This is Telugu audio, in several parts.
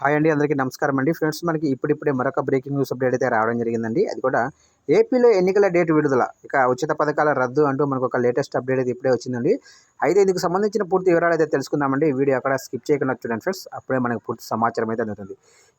హాయ్ అండి అందరికీ నమస్కారం అండి. ఫ్రెండ్స్ మనకి ఇప్పుడిప్పుడే మరొక బ్రేకింగ్ న్యూస్ అప్డేట్ అయితే రావడం జరిగిందండి. అది కూడా ఏపీలో ఎన్నికల డేట్ విడుదల ఇక ఉచిత పథకాల రద్దు అంటూ మనకు ఒక లేటెస్ట్ అప్డేట్ అయితే ఇప్పుడే వచ్చిందండి. అయితే ఇందుకు సంబంధించిన పూర్తి వివరాలు అయితే తెలుసుకుందామండి. వీడియో అక్కడ స్కిప్ చేయకుండా చూడండి ఫ్రెండ్స్. అప్పుడే మనకు పూర్తి సమాచారం అయితే అందుతుంది.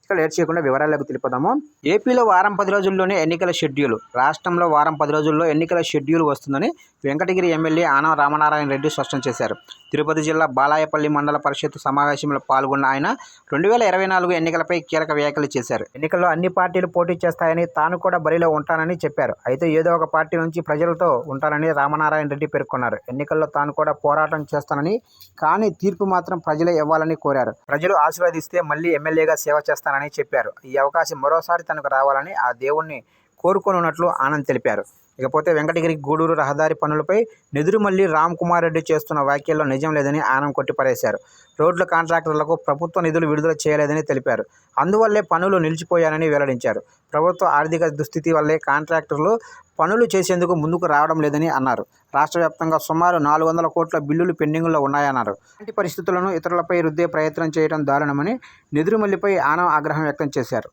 ఇక్కడ లేట్ చేయకుండా వివరాలకు తెలిపదాము ఏపీలో వారం పది రోజుల్లోనే ఎన్నికల షెడ్యూల్ రాష్ట్రంలో వారం పది రోజుల్లో ఎన్నికల షెడ్యూల్ వస్తుందని వెంకటగిరి ఎమ్మెల్యే ఆనం రామనారాయణ రెడ్డి స్పష్టం చేశారు. తిరుపతి జిల్లా బాలాయపల్లి మండల పరిషత్ సమావేశంలో పాల్గొన్న ఆయన రెండు వేల ఇరవై నాలుగు ఎన్నికలపై కీలక వ్యాఖ్యలు చేశారు. ఎన్నికల్లో అన్ని పార్టీలు పోటీ చేస్తాయని తాను కూడా బరిలో ఉంటానని చెప్పారు. అయితే ఏదో ఒక పార్టీ నుంచి ప్రజలతో ఉంటానని రామనారాయణ రెడ్డి పేర్కొన్నారు. ఎన్నికల్లో తాను కూడా పోరాటం చేస్తానని కానీ తీర్పు మాత్రం ప్రజలే ఇవ్వాలని కోరారు. ప్రజలు ఆశీర్వదిస్తే మళ్ళీ ఎమ్మెల్యేగా సేవ చేస్తానని చెప్పారు. ఈ అవకాశం మరోసారి తనకు రావాలని ఆ దేవుణ్ణి కోరుకోనున్నట్లు ఆనంద్ తెలిపారు. ఇకపోతే వెంకటగిరి గూడూరు రహదారి పనులపై నిదురుమల్లి రామ్ కుమార్ రెడ్డి చేస్తున్న వ్యాఖ్యల్లో నిజం లేదని ఆనం కొట్టిపారేశారు. రోడ్ల కాంట్రాక్టర్లకు ప్రభుత్వ నిధులు విడుదల చేయలేదని తెలిపారు. అందువల్లే పనులు నిలిచిపోయానని వెల్లడించారు. ప్రభుత్వ ఆర్థిక దుస్థితి వల్లే కాంట్రాక్టర్లు పనులు చేసేందుకు ముందుకు రావడం లేదని అన్నారు. రాష్ట్ర వ్యాప్తంగా సుమారు నాలుగు వందల కోట్ల బిల్లులు పెండింగ్లో ఉన్నాయన్నారు. ఇలాంటి పరిస్థితులను ఇతరులపై రుద్దే ప్రయత్నం చేయడం దారుణమని నిదురుమల్లిపై ఆనం ఆగ్రహం వ్యక్తం చేశారు.